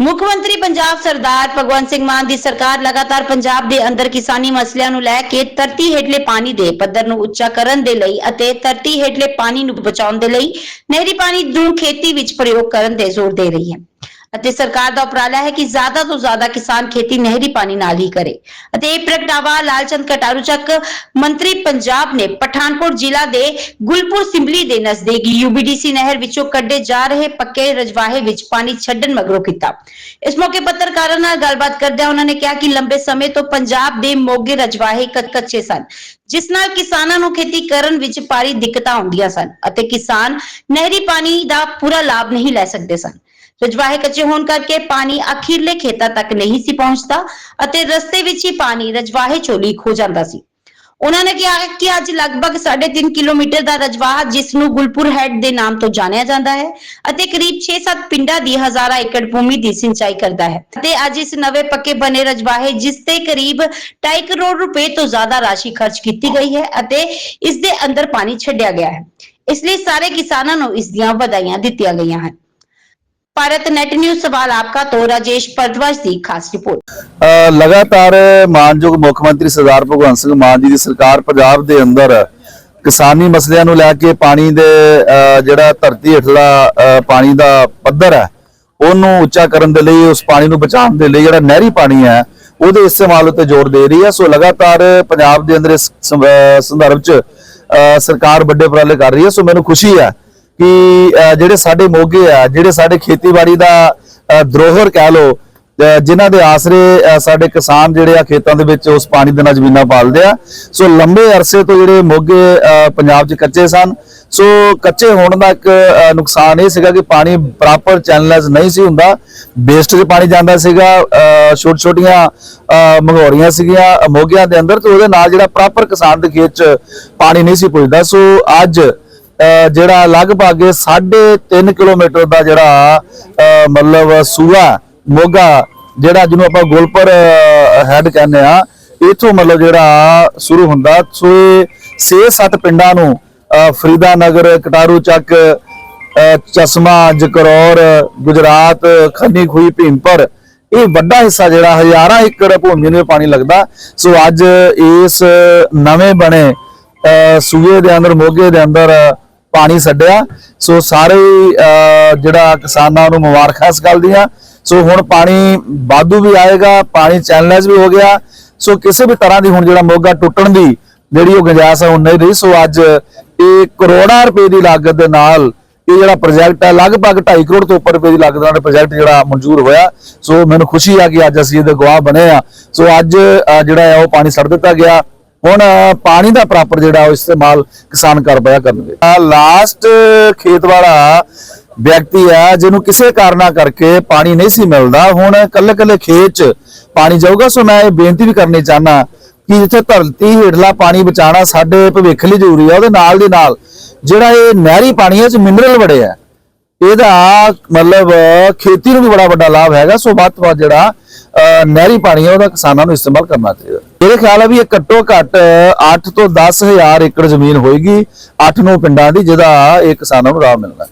ਮੁੱਖ ਮੰਤਰੀ ਪੰਜਾਬ ਸਰਦਾਰ ਭਗਵੰਤ ਸਿੰਘ ਮਾਨ ਦੀ ਸਰਕਾਰ ਲਗਾਤਾਰ ਪੰਜਾਬ ਦੇ ਅੰਦਰ ਕਿਸਾਨੀ ਮਸਲਿਆਂ ਨੂੰ ਲੈ ਕੇ ਧਰਤੀ ਹੇਠਲੇ ਪਾਣੀ ਦੇ ਪੱਧਰ ਨੂੰ ਉੱਚਾ ਕਰਨ ਦੇ ਲਈ ਅਤੇ ਧਰਤੀ ਹੇਠਲੇ ਪਾਣੀ ਨੂੰ ਬਚਾਉਣ ਦੇ ਲਈ ਨਹਿਰੀ ਪਾਣੀ ਨੂੰ ਖੇਤੀ ਵਿੱਚ ਪ੍ਰਯੋਗ ਕਰਨ ਤੇ ਜ਼ੋਰ ਦੇ ਰਹੀ ਹੈ। ਅਤੇ ਸਰਕਾਰ ਦਾ ਉਪਰਾਲਾ ਹੈ ਕਿ ਜ਼ਿਆਦਾ ਤੋਂ ਜ਼ਿਆਦਾ ਕਿਸਾਨ ਖੇਤੀ ਨਹਿਰੀ ਪਾਣੀ ਨਾਲ ਹੀ ਕਰੇ। ਅਤੇ ਇਹ ਪ੍ਰਗਟਾਵਾ ਲਾਲਚੰਦ ਕਟਾਰੂ ਚੱਕ ਮੰਤਰੀ ਪੰਜਾਬ ਨੇ ਪਠਾਨਕੋਟ ਜ਼ਿਲ੍ਹਾ ਦੇ ਗੁਲਪੁਰ ਸਿੰਬਲੀ ਦੇ ਨਜ਼ਦੀਕ ਯੂਬੀਡੀਸੀ ਨਹਿਰ ਵਿੱਚੋਂ ਕੱਢੇ ਜਾ ਰਹੇ ਪੱਕੇ ਰਜਵਾਹੇ ਵਿੱਚ ਪਾਣੀ ਛੱਡਣ ਮਗਰੋਂ ਕੀਤਾ। ਇਸ ਮੌਕੇ ਪੱਤਰਕਾਰਾਂ ਨਾਲ ਗੱਲਬਾਤ ਕਰਦਿਆਂ ਉਹਨਾਂ ਨੇ ਕਿਹਾ ਕਿ ਲੰਬੇ ਸਮੇਂ ਤੋਂ ਪੰਜਾਬ ਦੇ ਮੋਗੇ ਰਜਵਾਹੇ ਕੱਚੇ ਸਨ, ਜਿਸ ਨਾਲ ਕਿਸਾਨਾਂ ਨੂੰ ਖੇਤੀ ਕਰਨ ਵਿੱਚ ਭਾਰੀ ਦਿੱਕਤਾਂ ਆਉਂਦੀਆਂ ਸਨ ਅਤੇ ਕਿਸਾਨ ਨਹਿਰੀ ਪਾਣੀ ਦਾ ਪੂਰਾ ਲਾਭ ਨਹੀਂ ਲੈ ਸਕਦੇ ਸਨ। ਰਜਵਾਹੇ ਕੱਚੇ ਹੋਣ ਕਰਕੇ ਪਾਣੀ ਅਖੀਰਲੇ ਖੇਤਾਂ ਤੱਕ ਨਹੀਂ ਸੀ ਪਹੁੰਚਦਾ ਅਤੇ ਰਸਤੇ ਵਿੱਚ ਹੀ ਪਾਣੀ ਰਜਵਾਹੇ ਚੋਂ ਲੀਕ ਹੋ ਜਾਂਦਾ ਸੀ। ਉਹਨਾਂ ਨੇ ਕਿਹਾ ਕਿ ਅੱਜ ਲਗਭਗ 3.5 ਕਿਲੋਮੀਟਰ ਦਾ ਰਜਵਾਹਾ ਜਿਸ ਨੂੰ ਗੁਲਪੁਰ ਹੈਡ ਦੇ ਨਾਮ ਤੋਂ ਜਾਣਿਆ ਜਾਂਦਾ ਹੈ ਅਤੇ ਕਰੀਬ 6-7 ਪਿੰਡਾਂ ਦੀ ਹਜ਼ਾਰਾਂ ਏਕੜ ਭੂਮੀ ਦੀ ਸਿੰਚਾਈ ਕਰਦਾ ਹੈ ਤੇ ਅੱਜ ਇਸ ਨਵੇਂ ਪੱਕੇ ਬਣੇ ਰਜਵਾਹੇ ਜਿਸ ਤੇ ਕਰੀਬ 2.5 ਕਰੋੜ ਰੁਪਏ ਤੋਂ ਜ਼ਿਆਦਾ ਰਾਸ਼ੀ ਖਰਚ ਕੀਤੀ ਗਈ ਹੈ ਅਤੇ ਇਸ ਦੇ ਅੰਦਰ ਪਾਣੀ ਛੱਡਿਆ ਗਿਆ ਹੈ। ਇਸ ਲਈ ਸਾਰੇ ਕਿਸਾਨਾਂ ਨੂੰ ਇਸ ਦੀਆਂ ਵਧਾਈਆਂ ਦਿੱਤੀਆਂ ਗਈਆਂ ਹਨ। ਭਾਰਤ ਨੈਟ ਨਿਊਜ਼ ਸਵਾਲ ਆਪਕਾ ਤੋਂ ਰਾਜੇਸ਼ ਭਰਦਵਾਜ ਦੀ ਖਾਸ ਰਿਪੋਰਟ। ਲਗਾਤਾਰ ਮਾਨਯੋਗ ਮੁੱਖ ਮੰਤਰੀ ਸਰਦਾਰ ਭਗਵੰਤ ਸਿੰਘ ਮਾਨ ਜੀ ਦੀ ਸਰਕਾਰ ਪੰਜਾਬ ਦੇ ਅੰਦਰ ਕਿਸਾਨੀ ਮਸਲਿਆਂ ਨੂੰ ਲੈ ਕੇ ਪਾਣੀ ਦੇ ਜਿਹੜਾ ਧਰਤੀ ਹੇਠਲਾ ਪਾਣੀ ਦਾ ਪੱਧਰ ਹੈ, ਉਹਨੂੰ ਉੱਚਾ ਕਰਨ ਦੇ ਲਈ, ਉਸ ਪਾਣੀ ਨੂੰ ਬਚਾਉਣ ਦੇ ਲਈ ਜਿਹੜਾ ਨਹਿਰੀ ਪਾਣੀ ਹੈ, ਉਹਦੇ ਇਸਤੇਮਾਲ ਉੱਤੇ ਜ਼ੋਰ ਦੇ ਰਹੀ ਹੈ। ਸੋ ਲਗਾਤਾਰ ਪੰਜਾਬ ਦੇ ਅੰਦਰ ਇਸ ਸੰਵ- ਸੰਦਰਭ 'ਚ ਸਰਕਾਰ ਵੱਡੇ ਉਪਰਾਲੇ ਕਰ ਰਹੀ ਹੈ। ਸੋ ਮੈਨੂੰ ਖੁਸ਼ੀ ਹੈ ਕਿ ਜਿਹੜੇ ਸਾਡੇ ਮੋਗੇ ਆ ਜਿਹੜੇ ਸਾਡੇ ਖੇਤੀਬਾੜੀ ਦਾ ਅ, ਧਰੋਹਰ ਕਹਿ ਲੋ ਜਿਨ੍ਹਾਂ ਦੇ ਆਸਰੇ ਸਾਡੇ ਕਿਸਾਨ ਜਿਹੜੇ ਆ ਖੇਤਾਂ ਦੇ ਵਿੱਚ ਉਸ ਪਾਣੀ ਦੇ ਨਾਲ ਜ਼ਮੀਨਾਂ ਪਾਲਦੇ ਆ। ਸੋ ਲੰਬੇ ਅਰਸੇ ਤੋਂ ਜਿਹੜੇ ਮੋਗੇ ਪੰਜਾਬ 'ਚ ਕੱਚੇ ਸਨ। ਸੋ ਕੱਚੇ ਹੋਣ ਦਾ ਇੱਕ ਨੁਕਸਾਨ ਇਹ ਸੀਗਾ ਕਿ ਪਾਣੀ ਪ੍ਰੋਪਰ ਚੈਨਲਾਈਜ਼ ਨਹੀਂ ਸੀ ਹੁੰਦਾ। ਵੇਸਟ 'ਚ ਪਾਣੀ ਜਾਂਦਾ ਸੀਗਾ ਛੋਟ ਛੋਟੀਆਂ ਮੰਗੋਰੀਆਂ ਸੀਗੀਆਂ ਮੋਗਿਆਂ ਦੇ ਅੰਦਰ ਤੇ ਉਹਦੇ ਨਾਲ ਜਿਹੜਾ ਪ੍ਰੋਪਰ ਕਿਸਾਨ ਦੇ ਖੇਤ 'ਚ ਪਾਣੀ ਨਹੀਂ ਸੀ ਪੁੱਜਦਾ। ਸੋ ਅੱਜ ਜਿਹੜਾ ਲਗਭਗ 3.5 ਕਿਲੋਮੀਟਰ ਦਾ ਜਿਹੜਾ ਮਤਲਬ ਸੂਆ ਮੋਗਾ ਜਿਹੜਾ ਜਿਹਨੂੰ ਆਪਾਂ ਗੋਲਪਰ ਹੈਡ ਕਹਿੰਦੇ ਆ ਇਥੋਂ ਮਤਲਬ ਜਿਹੜਾ ਸ਼ੁਰੂ ਹੁੰਦਾ। ਸੋ ਇਹ 6-7 ਪਿੰਡਾਂ ਨੂੰ ਅ, ਫਰੀਦਾ ਨਗਰ ਕਟਾਰੂ ਚੱਕ ਚਸ਼ਮਾ ਜਕਰੌਰ ਗੁਜਰਾਤ ਖੰਨੀ ਖੂਈ ਭੀਮਪੁਰ ਇਹ ਵੱਡਾ ਹਿੱਸਾ ਜਿਹੜਾ ਹਜ਼ਾਰਾਂ ਏਕੜ ਭੂਮੀ ਨੂੰ ਪਾਣੀ ਲੱਗਦਾ। ਸੋ ਅੱਜ ਇਸ ਨਵੇਂ ਬਣੇ ਅ, ਸੂਏ ਦੇ ਅੰਦਰ ਮੋਗੇ ਦੇ ਅੰਦਰ ਪਾਣੀ ਛੱਡਿਆ। ਸੋ ਸਾਰੇ ਹੀ, ਜਿਹੜਾ ਕਿਸਾਨਾਂ ਨੂੰ ਮੁਬਾਰਕਾਂ ਇਸ ਗੱਲ ਦੀਆਂ। ਸੋ ਹੁਣ ਪਾਣੀ ਵਾਧੂ ਵੀ ਆਏਗਾ ਪਾਣੀ ਚੈਨਲਾਈਜ਼ ਵੀ ਹੋ ਗਿਆ। ਸੋ ਕਿਸੇ ਵੀ ਤਰ੍ਹਾਂ ਦੀ ਹੁਣ ਜਿਹੜਾ ਮੋਗਾ ਟੁੱਟਣ ਦੀ ਜਿਹੜੀ ਉਹ ਗੁੰਜਾਇਸ਼ ਹੈ ਉਹ ਨਹੀਂ ਰਹੀ। ਸੋ ਅੱਜ ਇਹ ਕਰੋੜਾਂ ਰੁਪਏ ਦੀ ਲਾਗਤ ਦੇ ਨਾਲ ਇਹ ਜਿਹੜਾ ਪ੍ਰੋਜੈਕਟ ਹੈ ਲਗਭਗ 2.5 ਕਰੋੜ ਤੋਂ ਉੱਪਰ ਰੁਪਏ ਦੀ ਲਾਗਤ ਨਾਲ ਪ੍ਰੋਜੈਕਟ ਜਿਹੜਾ ਮਨਜ਼ੂਰ ਹੋਇਆ। ਸੋ ਮੈਨੂੰ ਖੁਸ਼ੀ ਆ ਕਿ ਅੱਜ ਅਸੀਂ ਇਹਦੇ ਗਵਾਹ ਬਣੇ ਆ। ਸੋ ਅੱਜ ਜਿਹੜਾ ਹੈ ਉਹ ਪਾਣੀ ਛੱਡ ਦਿੱਤਾ ਗਿਆ। ਹੁਣ ਪਾਣੀ ਦਾ ਪ੍ਰਾਪਰ ਜਿਹੜਾ ਉਹ ਇਸਤੇਮਾਲ ਕਿਸਾਨ ਕਰ ਪਾਇਆ ਕਰਨਗੇ। ਲਾਸਟ ਖੇਤ ਵਾਲਾ ਵਿਅਕਤੀ ਹੈ, ਜਿਹਨੂੰ ਕਿਸੇ ਕਾਰਨਾ ਕਰਕੇ ਪਾਣੀ ਨਹੀਂ ਸੀ ਮਿਲਦਾ। ਹੁਣ ਕੱਲੇ ਕੱਲੇ ਖੇਤ 'ਚ ਪਾਣੀ ਜਾਊਗਾ, ਸੋ ਮੈਂ ਇਹ ਬੇਨਤੀ ਵੀ ਕਰਨੀ ਚਾਹਨਾ ਕਿ ਜਿੱਥੇ ਧਰਤੀ ਹੇਠਲਾ ਪਾਣੀ ਬਚਾਉਣਾ ਸਾਡੇ ਭਵਿੱਖ ਲਈ ਜ਼ਰੂਰੀ ਹੈ, ਉਹਦੇ ਨਾਲ ਦੇ ਨਾਲ ਜਿਹੜਾ ਇਹ ਨਹਿਰੀ ਪਾਣੀ ਹੈ ਇਹ 'ਚ ਮਿਨਰਲ ਬੜੇ ਆ ਇਹਦਾ ਮਤਲਬ ਖੇਤੀ ਨੂੰ ਵੀ ਬੜਾ ਵੱਡਾ ਲਾਭ ਹੈਗਾ ਸੋ ਵੱਧ ਤੋਂ ਵੱਧ ਜਿਹੜਾ ਅਹ, ਨਹਿਰੀ ਪਾਣੀ ਹੈ ਉਹਦਾ ਕਿਸਾਨਾਂ ਨੂੰ ਇਸਤੇਮਾਲ ਕਰਨਾ ਚਾਹੀਦਾ। ਮੇਰੇ ਖਿਆਲ ਹੈ ਵੀ ਇਹ ਘੱਟੋ ਘੱਟ 8 ਤੋਂ 10000 ਏਕੜ ਜ਼ਮੀਨ ਹੋਏਗੀ 8 ਨੂੰ ਪਿੰਡਾਂ ਦੀ ਜਿਹਦਾ ਇਹ ਕਿਸਾਨਾਂ ਨੂੰ ਲਾਭ ਮਿਲਣਾ।